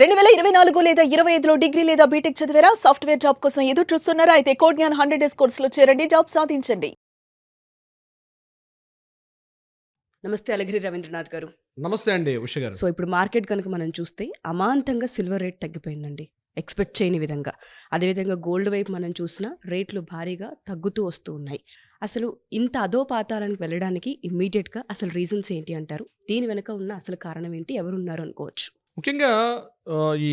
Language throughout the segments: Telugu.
రెండు వేల ఇరవై నాలుగు లేదా ఇరవై ఐదులో డిగ్రీ లేదా బీటెక్ చదివారా? సాఫ్ట్వేర్ జాబ్ కోసం ఎదురు చూస్తున్నారా? అయితే కోడ్ జ్ఞాన్ హండ్రెడ్ డేస్ కోర్సులో చేరండి జాబ్ సాధించండి. నమస్తే అలగిరి రవీంద్రనాథ్ గారు. నమస్తే అండి ఉష గారు. సో ఇప్పుడు మార్కెట్ కనుక మనం చూస్తే అమాంతంగా సిల్వర్ రేట్ తగ్గిపోయిందండి ఎక్స్పెక్ట్ చేయని విధంగా. అదేవిధంగా గోల్డ్ వైపు మనం చూసినా రేట్లు భారీగా తగ్గుతూ వస్తూ ఉన్నాయి. అసలు ఇంత అధోపాతాలకు వెళ్ళడానికి ఇమ్మీడియట్గా అసలు రీజన్స్ ఏంటి అంటారు? దీని వెనుక ఉన్న అసలు కారణం ఏంటి? ఎవరున్నారు అనుకోవచ్చు. ముఖ్యంగా ఈ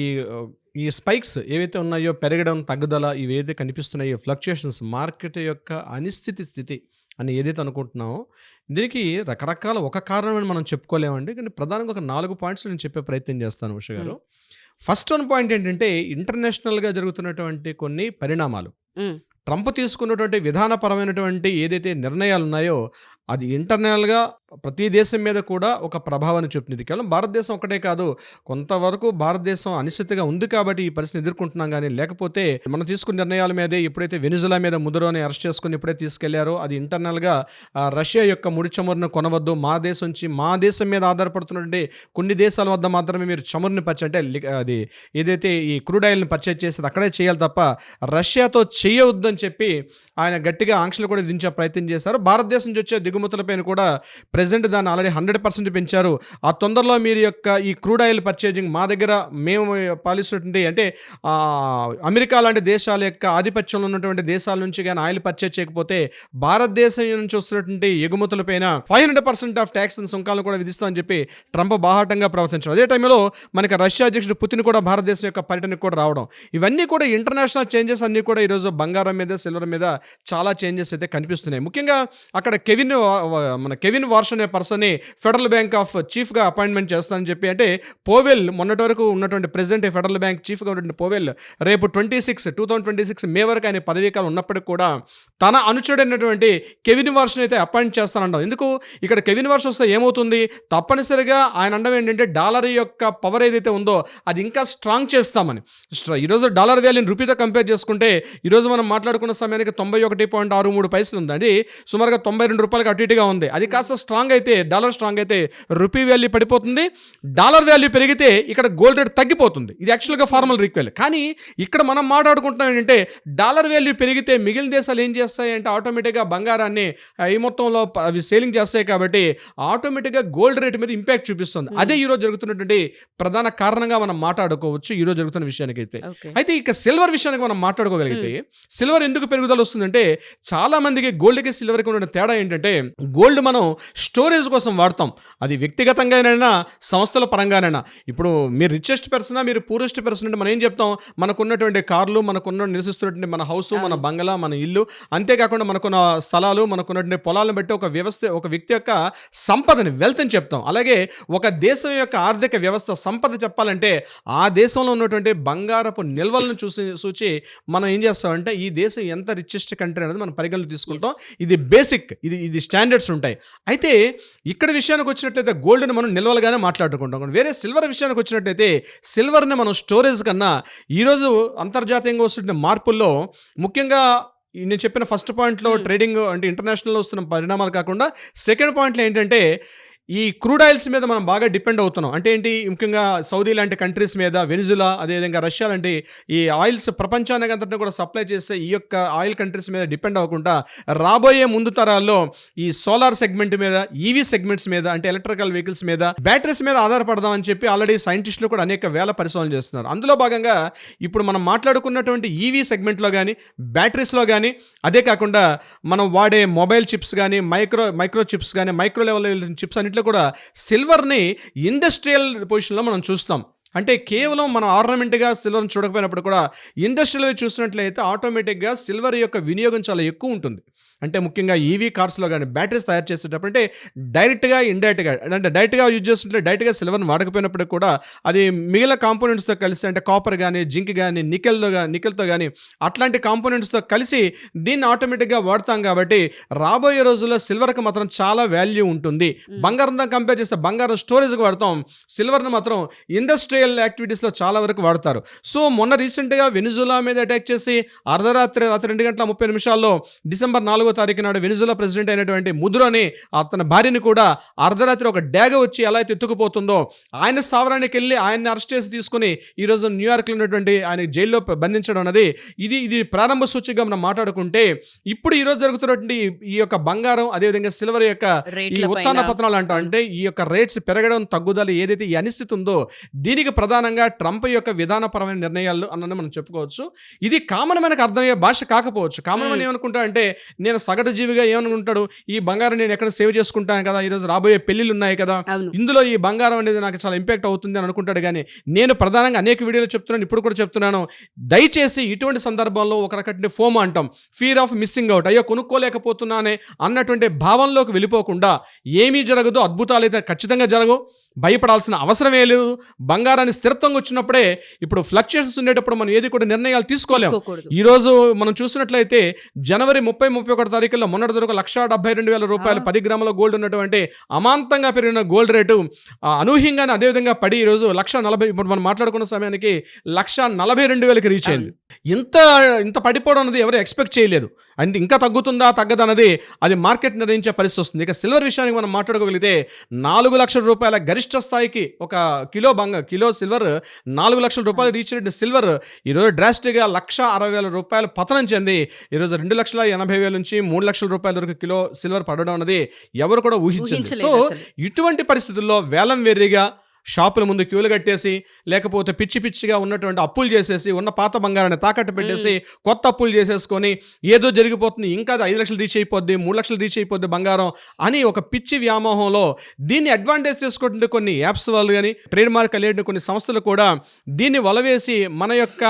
ఈ స్పైక్స్ ఏవైతే ఉన్నాయో పెరగడం తగ్గుదల ఇవి ఏదైతే కనిపిస్తున్నాయో ఫ్లక్చుయేషన్స్ మార్కెట్ యొక్క అనిశ్చితి స్థితి అని ఏదైతే అనుకుంటున్నామో దీనికి రకరకాల ఒక కారణం అని మనం చెప్పుకోలేమండి. కానీ ప్రధానంగా ఒక నాలుగు పాయింట్స్ నేను చెప్పే ప్రయత్నం చేస్తాను ఉష గారు. ఫస్ట్ వన్ పాయింట్ ఏంటంటే ఇంటర్నేషనల్గా జరుగుతున్నటువంటి కొన్ని పరిణామాలు. ట్రంప్ తీసుకున్నటువంటి విధానపరమైనటువంటి ఏదైతే నిర్ణయాలు ఉన్నాయో అది ఇంటర్నల్గా ప్రతి దేశం మీద కూడా ఒక ప్రభావాన్ని చూపుతుంది. కేవలం భారతదేశం ఒకటే కాదు కొంతవరకు భారతదేశం అనిశ్చితిగా ఉంది కాబట్టి ఈ పరిస్థితిని ఎదుర్కొంటున్నాం కానీ లేకపోతే మనం తీసుకున్న నిర్ణయాల మీదే ఎప్పుడైతే వెనుజులా మీద ముద్రని అరెస్ట్ చేసుకుని ఎప్పుడైతే తీసుకెళ్ళారో అది ఇంటర్నల్గా రష్యా యొక్క ముడి చమురును కొనవద్దు. మా దేశం నుంచి మా దేశం మీద ఆధారపడుతున్నటువంటి కొన్ని దేశాల వద్ద మాత్రమే మీరు చమురుని పర్చే అంటే అది ఏదైతే ఈ క్రూడ్ ఆయిల్ని పర్చేజ్ చేసేది అక్కడే చేయాలి తప్ప రష్యాతో చేయవద్దని చెప్పి ఆయన గట్టిగా ఆంక్షలు కూడా విధించే ప్రయత్నం చేశారు. భారతదేశం నుంచి వచ్చే దిగుమతులపైన కూడా ప్రజెంట్ దాన్ని ఆల్రెడీ హండ్రెడ్ పర్సెంట్ పెంచారు. ఆ తొందరలో మీరు యొక్క ఈ క్రూడ్ ఆయిల్ పర్చేజింగ్ మా దగ్గర మేము పాలిస్తున్నటువంటి అంటే అమెరికా లాంటి దేశాల యొక్క ఆధిపత్యంలో ఉన్నటువంటి దేశాల నుంచి కానీ ఆయిల్ పర్చేజ్ చేయకపోతే భారతదేశం నుంచి వస్తున్నటువంటి ఎగుమతులపైన five hundred percent of tax సుంకాలను కూడా విధిస్తామని చెప్పి ట్రంప్ బాహాటంగా ప్రవర్తించారు. అదే టైంలో మనకి రష్యా అధ్యక్షుడు పుతిన్ కూడా భారతదేశం యొక్క పర్యటనకు కూడా రావడం. ఇవన్నీ కూడా ఇంటర్నేషనల్ చేంజెస్ అన్నీ కూడా ఈరోజు బంగారం మీద సిల్వర్ మీద చాలా చేంజెస్ అయితే కనిపిస్తున్నాయి. ముఖ్యంగా అక్కడ కెవిన్ మన కెవిన్ వార్ష్ అనే పర్సన్ని ఫెడరల్ బ్యాంక్ ఆఫ్ చీఫ్గా అపాయింట్మెంట్ చేస్తానని చెప్పి అంటే పోవెల్ మొన్నటి వరకు ఉన్నటువంటి ప్రెసిడెంట్ ఫెడరల్ బ్యాంక్ చీఫ్గా ఉన్నటువంటి పోవెల్ రేపు twenty six two thousand twenty six May వరకు ఆయన పదవీకాలం ఉన్నప్పటికీ కూడా తన అనుచరుడైనటువంటి కెవిన్ వార్షన్ అయితే అపాయింట్ చేస్తానంటాం. ఎందుకు? ఇక్కడ కెవిన్ వార్ష్ వస్తే ఏమవుతుంది? తప్పనిసరిగా ఆయన అండం ఏంటంటే డాలర్ యొక్క పవర్ ఏదైతే ఉందో అది ఇంకా స్ట్రాంగ్ చేస్తామని. ఈరోజు డాలర్ వాల్యూని రూపీతో కంపేర్ చేసుకుంటే ఈరోజు మనం మాట్లాడుకున్న సమయానికి తొంభై ఒకటి పాయింట్ ఆరు మూడు పైసలు ఉంది. అది సుమారుగా తొంభై రెండు రూపాయలకి అటు ఇటుగా ఉంది. అది కాస్త స్ట్రాంగ్ అయితే డాలర్ స్ట్రాంగ్ అయితే రూపీ వాల్యూ పడిపోతుంది. డాలర్ వాల్యూ పెరిగితే ఇక్కడ గోల్డ్ రేట్ తగ్గిపోతుంది. ఇది యాక్చువల్గా ఫార్మల్ రీక్వెల్ కానీ ఇక్కడ మనం మాట్లాడుకుంటున్నాం ఏంటంటే డాలర్ వాల్యూ పెరిగితే మిగిలిన దేశాలు ఏం చేస్తాయి అంటే ఆటోమేటిక్గా బంగారాన్ని ఈ మొత్తంలో అవి సేలింగ్ చేస్తాయి కాబట్టి ఆటోమేటిక్గా గోల్డ్ రేట్ మీద ఇంపాక్ట్ చూపిస్తుంది. అదే ఈరోజు జరుగుతున్నటువంటి ప్రధాన కారణంగా మనం మాట్లాడుకోవచ్చు ఈరోజు జరుగుతున్న విషయానికైతే. ఓకే. అయితే ఇక సిల్వర్ విషయానికి మనం మాట్లాడుకోగలిగితే సిల్వర్ ఎందుకు పెరుగుదల వస్తుందంటే చాలా మందికి గోల్డ్కి సిల్వర్కి ఉన్న తేడా ఏంటంటే గోల్డ్ మనం స్టోరేజ్ కోసం వాడతాం. అది వ్యక్తిగతంగానైనా సంస్థల పరంగానైనా. ఇప్పుడు మీరు రిచెస్ట్ పర్సన్ మీరు పూరెస్ట్ పర్సన్ అంటే మనం ఏం చెప్తాం? మనకున్నటువంటి కార్లు మనకున్న నివసిస్తున్నటువంటి మన హౌస్ మన బంగళా మన ఇల్లు అంతేకాకుండా మనకున్న స్థలాలు మనకున్నటువంటి పొలాలను బట్టి ఒక వ్యవస్థ ఒక వ్యక్తి యొక్క సంపదని వెల్త్ అని చెప్తాం. అలాగే ఒక దేశం యొక్క ఆర్థిక వ్యవస్థ సంపద చెప్పాలంటే ఆ దేశంలో ఉన్నటువంటి బంగారపు నిల్వలను చూసి సూచి మనం ఏం చేస్తామంటే ఈ దేశం ఎంత రిచెస్ట్ కంట్రీ అనేది మనం పరిగణలో తీసుకుంటాం. ఇది బేసిక్ ఇది ఇది స్టాండర్డ్స్ ఉంటాయి అయితే ఇక్కడ విషయానికి వచ్చినట్లయితే గోల్డ్ని మనం నిల్వలుగానే మాట్లాడుకుంటాం వేరే సిల్వర్ విషయానికి వచ్చినట్లయితే సిల్వర్ని మనం స్టోరేజ్ కన్నా ఈరోజు అంతర్జాతీయంగా వస్తున్న మార్పుల్లో ముఖ్యంగా నేను చెప్పిన ఫస్ట్ పాయింట్లో. ట్రేడింగ్ అంటే ఇంటర్నేషనల్లో వస్తున్న పరిణామాలు కాకుండా సెకండ్ పాయింట్లో ఏంటంటే ఈ క్రూడ్ ఆయిల్స్ మీద మనం బాగా డిపెండ్ అవుతున్నాం. అంటే ఏంటి? ముఖ్యంగా సౌదీ లాంటి కంట్రీస్ మీద వెనిజులా అదేవిధంగా రష్యా లాంటి ఈ ఆయిల్స్ ప్రపంచానికి అంతటిని కూడా సప్లై చేసే ఈ యొక్క ఆయిల్ కంట్రీస్ మీద డిపెండ్ అవ్వకుండా రాబోయే ముందు తరాల్లో ఈ సోలార్ సెగ్మెంట్ మీద ఈవీ సెగ్మెంట్స్ మీద అంటే ఎలక్ట్రికల్ వెహికల్స్ మీద బ్యాటరీస్ మీద ఆధారపడదాం అని చెప్పి ఆల్రెడీ సైంటిస్టులు కూడా అనేక వేల పరిశోధనలు చేస్తున్నారు. అందులో భాగంగా ఇప్పుడు మనం మాట్లాడుకున్నటువంటి ఈవీ సెగ్మెంట్లో కానీ బ్యాటరీస్లో కానీ అదే కాకుండా మనం వాడే మొబైల్ చిప్స్ కానీ మైక్రో మైక్రో చిప్స్ కానీ మైక్రో లెవెల్ చిప్స్ అన్నింటిలో కూడా సిల్వర్ని ఇండస్ట్రియల్ పొజిషన్లో మనం చూస్తాం. అంటే కేవలం మనం ఆర్నమెంట్గా సిల్వర్ని చూడకపోయినప్పుడు కూడా ఇండస్ట్రియల్ చూసినట్లయితే ఆటోమేటిక్గా సిల్వర్ యొక్క వినియోగం చాలా ఎక్కువ ఉంటుంది. అంటే ముఖ్యంగా ఈవీ కార్స్లో కానీ బ్యాటరీస్ తయారు చేసేటప్పుడు అంటే డైరెక్ట్గా ఇండైరెక్ట్గా అంటే డైరెక్ట్గా యూజ్ చేస్తుంటే డైరెక్ట్గా సిల్వర్ని వాడకపోయినప్పుడు కూడా అది మిగిలిన కాంపోనెంట్స్తో కలిసి అంటే కాపర్ కానీ జింక్ కానీ నికెల్తో కానీ నికెల్తో కానీ అట్లాంటి కాంపోనెంట్స్తో కలిసి దీన్ని ఆటోమేటిక్గా వాడతాం కాబట్టి రాబోయే రోజుల్లో సిల్వర్కి మాత్రం చాలా వాల్యూ ఉంటుంది. బంగారంతో కంపేర్ చేస్తే బంగారం స్టోరేజ్కి వాడతాం. సిల్వర్ని మాత్రం ఇండస్ట్రియల్ యాక్టివిటీస్లో చాలా వరకు వాడతారు. సో మొన్న రీసెంట్గా వెనుజులా మీద అటాక్ చేసి అర్ధరాత్రి రాత్రి రెండు గంటల ముప్పై నిమిషాల్లో డిసెంబర్ నాలుగో తారీఖు నాడు వెనిజులా ప్రెసిడెంట్ అయినటువంటి ముద్రోని అతని భార్యని కూడా అర్ధరాత్రి ఒక డ్యాగ వచ్చి ఎలా అయితే ఎత్తుకుపోతుందో ఆయన స్థావరానికి వెళ్ళి ఆయన్ని అరెస్ట్ చేసి తీసుకుని ఈరోజు న్యూయార్క్లో ఉన్నటువంటి ఆయన జైల్లో బంధించడం అనేది ఇది ఇది ప్రారంభ సూచికగా మనం మాట్లాడుకుంటే ఇప్పుడు ఈరోజు జరుగుతున్నటువంటి ఈ యొక్క బంగారం అదేవిధంగా సిల్వర్ యొక్క ఈ ఉత్తాన పైన. పతనాలు అంటాం. అంటే ఈ యొక్క రేట్స్ పెరగడం తగ్గుదల ఏదైతే ఈ అనిశ్చితి ఉందో దీనికి ప్రధానంగా ట్రంప్ యొక్క విధానపరమైన నిర్ణయాలు అన్నది మనం చెప్పుకోవచ్చు. ఇది కామన్ మనకు అర్థమయ్యే భాష కాకపోవచ్చు. కామన్ మ్మ్. ఏమనుకుంటా అంటే నేను సగటు జీవిగా ఏమనుకుంటాడు? ఈ బంగారం నేను ఎక్కడ సేవ్ చేసుకుంటాను కదా? ఈరోజు రాబోయే పెళ్ళిళ్ళు ఉన్నాయి కదా? ఇందులో ఈ బంగారం అనేది నాకు చాలా ఇంపాక్ట్ అవుతుంది అని అనుకుంటాడు కానీ నేను ప్రధానంగా అనేక వీడియోలు చెప్తున్నాను ఇప్పుడు కూడా చెప్తున్నాను. దయచేసి ఇటువంటి సందర్భంలో ఒక రకటి ఫోమ్ అంటాం. ఫీర్ ఆఫ్ మిస్సింగ్ అవుట్ అయ్యో కొనుక్కోలేకపోతున్నానే అన్నటువంటి భావంలోకి వెళ్ళిపోకుండా ఏమీ జరగదు అద్భుతాలు అయితే ఖచ్చితంగా జరగవు. భయపడాల్సిన అవసరమే లేదు. బంగారాన్ని స్థిరత్వంగా వచ్చినప్పుడే ఇప్పుడు ఫ్లక్చుయేషన్స్ ఉండేటప్పుడు మనం ఏది కూడా నిర్ణయాలు తీసుకోలేము. తీసుకోకూడదు. ఈ రోజు మనం చూసినట్లయితే జనవరి ముప్పై ముప్పై ఒకటి తారీఖుల్లో మొన్నటి వరకు లక్ష డెబ్బై రెండు వేల రూపాయలు. పది గ్రాముల గోల్డ్ ఉన్నటువంటి అమాంతంగా పెరిగిన గోల్డ్ రేటు అనూహ్యంగానే అదేవిధంగా పడి ఈ రోజు లక్ష నలభై ఇప్పుడు మనం మాట్లాడుకున్న సమయానికి లక్ష నలభై రెండు వేలకి రీచ్ అయింది. ఇంత ఇంత పడిపోవడం అనేది ఎవరు ఎక్స్పెక్ట్ చేయలేదు. అంటే ఇంకా తగ్గుతుందా తగ్గదా అన్నది అది మార్కెట్ నిర్ణయించే పరిస్థితి వస్తుంది. ఇక సిల్వర్ విషయానికి మనం మాట్లాడుకోగలిగితే నాలుగు లక్షల రూపాయల గరిష్ట స్థాయికి ఒక కిలో బంగ కిలో సిల్వర్ నాలుగు లక్షల రూపాయలు రీచ్ అయిన సిల్వర్ ఈరోజు డ్రాస్టిక్గా లక్ష అరవై వేల రూపాయలు పతనం చెంది ఈరోజు రెండు లక్షల ఎనభై వేల నుంచి మూడు లక్షల రూపాయల వరకు కిలో సిల్వర్ పడడం అనేది ఎవరు కూడా ఊహించలేదు. ఊహించలేదు సో ఇటువంటి పరిస్థితుల్లో వేలం వెర్రిగా షాపుల ముందు క్యూలు కట్టేసి లేకపోతే పిచ్చి పిచ్చిగా ఉన్నటువంటి అప్పులు చేసేసి ఉన్న పాత బంగారాన్ని తాకట్టు పెట్టేసి కొత్త అప్పులు చేసేసుకొని ఏదో జరిగిపోతుంది ఇంకా అది ఐదు లక్షలు రీచ్ అయిపోద్ది మూడు లక్షలు రీచ్ అయిపోద్ది బంగారం అని ఒక పిచ్చి వ్యామోహంలో దీన్ని అడ్వాంటేజ్ చేసుకుంటుంటే కొన్ని యాప్స్ వాళ్ళు కానీ ట్రేడ్ మార్క్ కలిగిన కొన్ని సంస్థలు కూడా దీన్ని వలవేసి మన యొక్క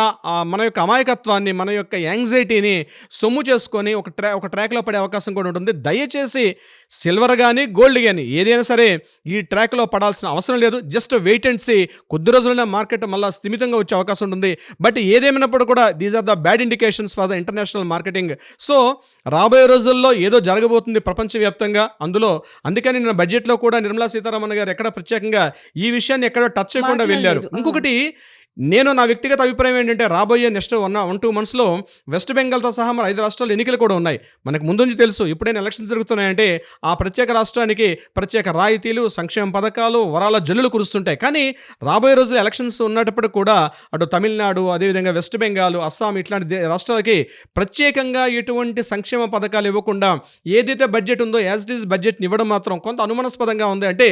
మన యొక్క అమాయకత్వాన్ని మన యొక్క యాంగ్జైటీని సొమ్ము చేసుకొని ఒక ట్రా ఒక ట్రాక్లో పడే అవకాశం కూడా ఉంటుంది. దయచేసి సిల్వర్ కానీ గోల్డ్ కానీ ఏదైనా సరే ఈ ట్రాక్లో పడాల్సిన అవసరం లేదు. Just wait and see. కొద్ది రోజులనే మార్కెట్ మళ్ళీ స్థిమితంగా వచ్చే అవకాశం ఉంటుంది. బట్ ఏదేమైనప్పుడు కూడా these are the bad indications for the international marketing so రాబోయే రోజుల్లో ఏదో జరగబోతుంది ప్రపంచవ్యాప్తంగా అందులో. అందుకని నేను బడ్జెట్లో కూడా నిర్మలా సీతారామన్ గారు ఎక్కడ ప్రత్యేకంగా ఈ విషయాన్ని ఎక్కడ టచ్ చేయకుండా వెళ్ళారు. ఇంకొకటి నేను నా వ్యక్తిగత అభిప్రాయం ఏంటంటే రాబోయే నెక్స్ట్ వన్ వన్ టూ మంత్స్లో వెస్ట్ బెంగాల్తో సహా మన ఐదు రాష్ట్రాలు ఎన్నికలు కూడా ఉన్నాయి. మనకు ముందు నుంచి తెలుసు ఎప్పుడైనా ఎలక్షన్స్ జరుగుతున్నాయంటే ఆ ప్రత్యేక రాష్ట్రానికి ప్రత్యేక రాయితీలు సంక్షేమ పథకాలు వరాల జల్లులు కురుస్తుంటాయి. కానీ రాబోయే రోజులు ఎలక్షన్స్ ఉన్నప్పుడు కూడా అటు తమిళనాడు అదేవిధంగా వెస్ట్ బెంగాల్ అస్సాం ఇట్లాంటి రాష్ట్రాలకి ప్రత్యేకంగా ఎటువంటి సంక్షేమ పథకాలు ఇవ్వకుండా ఏదైతే బడ్జెట్ ఉందో యాజ్ ఇట్ ఈస్ బడ్జెట్ని ఇవ్వడం మాత్రం కొంత అనుమానాస్పదంగా ఉంది. అంటే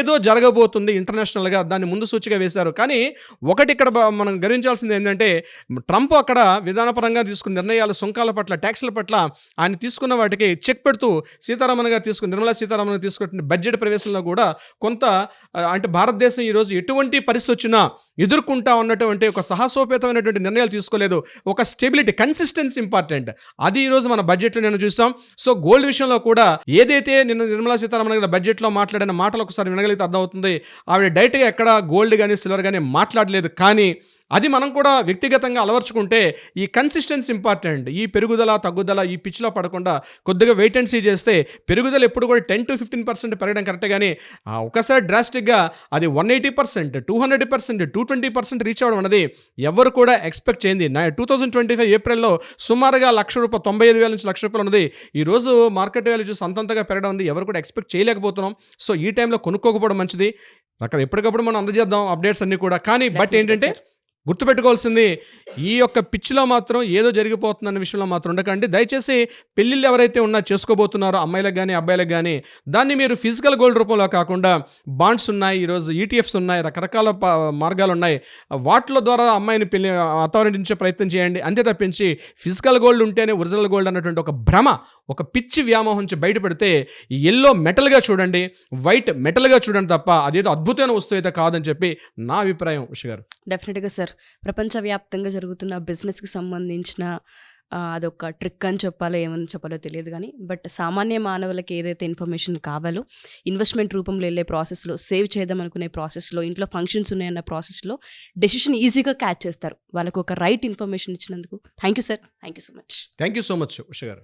ఏదో జరగబోతుంది ఇంటర్నేషనల్గా దాన్ని ముందు సూచిక వేశారు. కానీ ఒకటి ఇక్కడ ఇక్కడ మనం గమనించాల్సింది ఏంటంటే ట్రంప్ అక్కడ విధానపరంగా తీసుకున్న నిర్ణయాలు సుంకాల పట్ల ట్యాక్స్ల పట్ల ఆయన తీసుకున్న వాటికి చెక్ పెడుతూ సీతారామన్ గారు తీసుకున్న నిర్మలా సీతారామన్ గారు తీసుకున్న బడ్జెట్ ప్రవేశంలో కూడా కొంత అంటే భారతదేశం ఈరోజు ఎటువంటి పరిస్థితి వచ్చినా ఎదుర్కొంటా ఉన్నటువంటి ఒక సాహసోపేతమైనటువంటి నిర్ణయాలు తీసుకోలేదు. ఒక స్టెబిలిటీ కన్సిస్టెన్సీ ఇంపార్టెంట్. అది ఈరోజు మన బడ్జెట్లో నేను చూసాం. సో గోల్డ్ విషయంలో కూడా ఏదైతే నిన్న నిర్మలా సీతారామన్ గారు బడ్జెట్లో మాట్లాడిన మాటలు ఒకసారి వినగలిగితే అర్థమవుతుంది. ఆవిడ డైరెక్ట్గా ఎక్కడ గోల్డ్ కానీ సిల్వర్ కానీ మాట్లాడలేదు. కానీ కానీ అది మనం కూడా వ్యక్తిగతంగా అలవర్చుకుంటే ఈ కన్సిస్టెన్సీ ఇంపార్టెంట్ ఈ పెరుగుదల తగ్గుదల ఈ పిచ్లో పడకుండా కొద్దిగా వెయిట్ అండ్ సీ చేస్తే పెరుగుదల ఎప్పుడు కూడా టెన్ టు ఫిఫ్టీన్ పర్సెంట్ పెరగడం కరెక్ట్ కానీ ఒకసారి డ్రాస్టిక్గా అది one eighty percent two hundred percent two twenty percent reach అవ్వడం అనేది ఎవరు కూడా ఎక్స్పెక్ట్ చేయింది నా టూ థౌసండ్ ట్వంటీ ఫైవ్ ఏప్రిల్లో సుమారుగా లక్ష రూపాయలు తొంభై ఐదు వేల నుంచి లక్ష రూపాయలు ఉన్నది. ఈ రోజు మార్కెట్ వాల్యూ చూసి అంతంతగా పెరగడం ఉంది ఎవరు కూడా ఎక్స్పెక్ట్ చేయలేకపోతున్నాం. సో ఈ టైంలో కొనుక్కోకపోవడం మంచిది. అక్కడ ఎప్పటికప్పుడు మనం అందజేద్దాం అప్డేట్స్ అన్ని కూడా. కానీ బట్ ఏంటంటే. గుర్తుపెట్టుకోవాల్సింది ఈ యొక్క పిచ్చిలో మాత్రం ఏదో జరిగిపోతుందన్న విషయంలో మాత్రం ఉండకండి. దయచేసి పెళ్ళిళ్ళు ఎవరైతే ఉన్నా చేసుకోబోతున్నారో అమ్మాయిలకు కానీ అబ్బాయిలకు కానీ దాన్ని మీరు ఫిజికల్ గోల్డ్ రూపంలో కాకుండా బాండ్స్ ఉన్నాయి ఈరోజు ఈటీఎఫ్స్ ఉన్నాయి రకరకాల ప- మార్గాలు ఉన్నాయి. వాటిల ద్వారా అమ్మాయిని పెళ్ళి అతవరించే ప్రయత్నం చేయండి. అంతే తప్పించి ఫిజికల్ గోల్డ్ ఉంటేనే ఒరిజినల్ గోల్డ్ అన్నటువంటి ఒక భ్రమ ఒక పిచ్చి వ్యామోహం నుంచి బయటపెడితే ఎల్లో మెటల్గా చూడండి వైట్ మెటల్గా చూడండి తప్ప అదేదో అద్భుతమైన వస్తువు అయితే కాదని చెప్పి నా అభిప్రాయం ఉష గారు. డెఫినెట్గా సార్. ప్రపంచవ్యాప్తంగా జరుగుతున్న బిజినెస్కి సంబంధించిన అదొక ట్రిక్ అని చెప్పాలో ఏమని చెప్పాలో తెలియదు కానీ బట్ సామాన్య మానవులకి ఏదైతే ఇన్ఫర్మేషన్ కావాలో ఇన్వెస్ట్మెంట్ రూపంలో వెళ్ళే ప్రాసెస్లో సేవ్ చేద్దాం అనుకునే ప్రాసెస్లో ఇంట్లో ఫంక్షన్స్ ఉన్నాయన్న ప్రాసెస్లో డెసిషన్ ఈజీగా క్యాచ్ చేస్తారు. వాళ్ళకు ఒక రైట్ ఇన్ఫర్మేషన్ ఇచ్చినందుకు thank you sir. Thank you so much. Thank you so much Usha గారు.